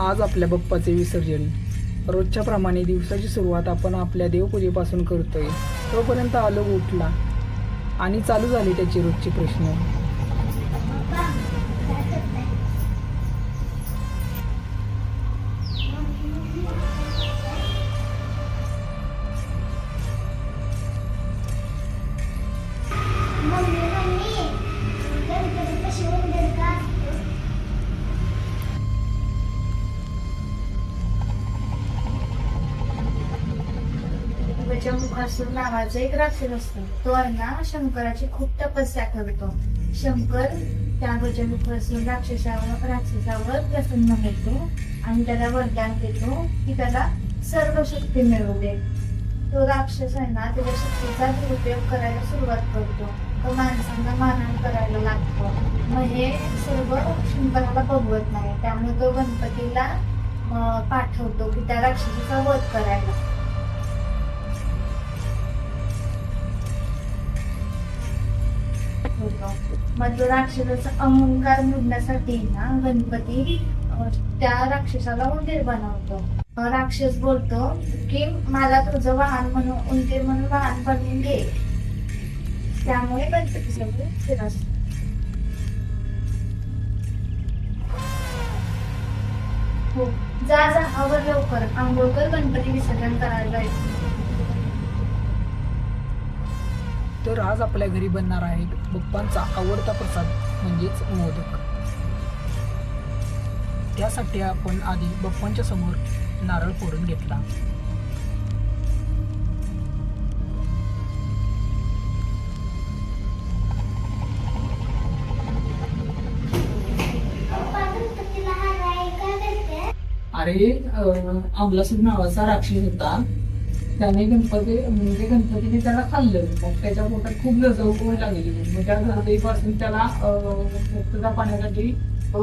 आज आपल्या बाप्पाचे विसर्जन. रोजच्या प्रमाणे दिवसाची सुरुवात आपण आपल्या देवपूजेपासून करतोय. तोपर्यंत आलोक उठला. आणि चालू झाले त्याचे रोजचे प्रश्न. गजमुखासूर नावाचा एक राक्षस असतो. तो आहे शंकराची खूप तपस्या करतो. शंकर त्या गजमुखासूर राक्षसावर राक्षसावर प्रसन्न होतो आणि त्याला वरदान देतो की त्याला सर्व शक्ती मिळवू दे. तो राक्षस आहे ना त्याच्या शक्तीचा दुरुपयोग करायला सुरुवात करतो. तो माणसांना मारहाण करायला लागतो. मग हे सर्व शंकराला बघवत नाही. त्यामुळे तो गणपतीला पाठवतो की त्या राक्षसाचा वध करायला. मधलं मग तो राक्षसाचा अहंकार मोडण्यासाठी ना गणपती त्या राक्षसाला उंदीर बनवतो. राक्षस बोलतो की मला तुझं वाहन म्हणून उंदीर म्हणून वाहन बनवून घे. त्यामुळे गणपती सगळे हो जा जा आवर लवकर. आंघोळ कर गणपती विसर्जन करायला जायचं. तर आज आपल्या घरी बनणार आहे बप्पांचा आवडता प्रसाद म्हणजेच मोदक. त्यासाठी आपण आधी बप्पांच्या समोर नारळ फोडून घेतला. अरे गणपतीला हाराय अरे नावाचा राक्षस होता. त्याने गणपती म्हणजे गणपतीने त्याला खाल्लं. मग त्याच्या पोटात खूप लजव लागली. मग त्या गणपतीपासून त्याला मुक्तता पाण्यासाठी तो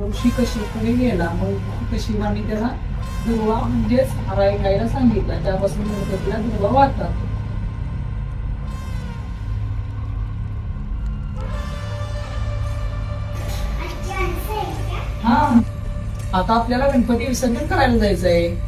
ऋषी कश्यपकडे गेला मग कशिपाने त्याला दुर्वा म्हणजेच हराय गायला सांगितला. त्यापासून गणपतीला दुर्वा का? हा. आता आपल्याला गणपती विसर्जन करायला जायचं आहे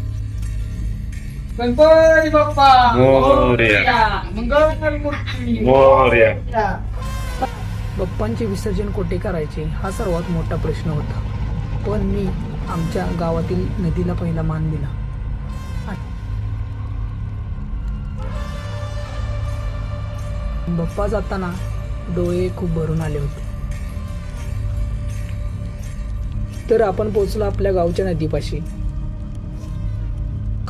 गणपती बाप्पा. मोरया. मंगळ मूर्ती. मोरया. बाप्पांचे विसर्जन कोठे करायचे? हा सर्वात मोठा प्रश्न होता. पण मी आमच्या गावातील नदीला पहिला मान दिला. बाप्पा जाताना डोळे खूप भरून आले होते. तर आपण पोचलो आपल्या गावच्या नदीपाशी.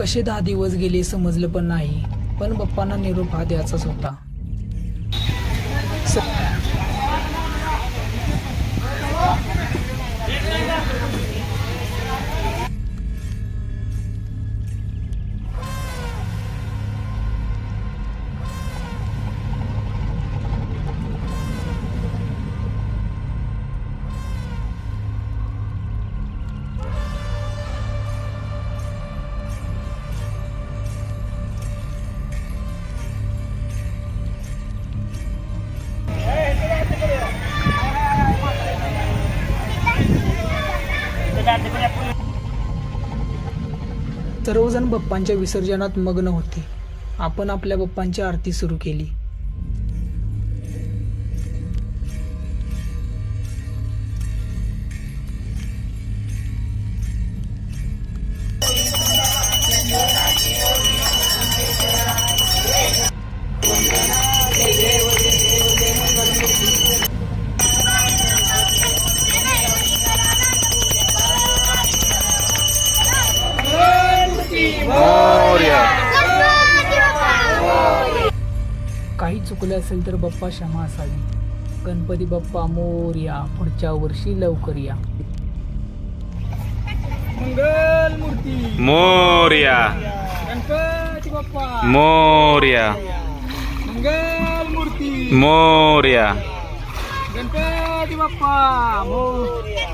कसे दहा दिवस गेले समजलं पण नाही. पण बाप्पांना निरोप हा द्यायचाच होता. सर्वजण बाप्पांच्या विसर्जनात मग्न होते. आपण आपल्या बाप्पांची आरती सुरू केली. चुकलं असेल तर बाप्पा क्षमा असावी. गणपती बाप्पा मोरया पुढच्या वर्षी लवकर या. मंगल मूर्ती. मोर्या गणपती बाप्पा. मोर्या मंगल मूर्ती. मोर्या गणपती बाप्पा. मोरया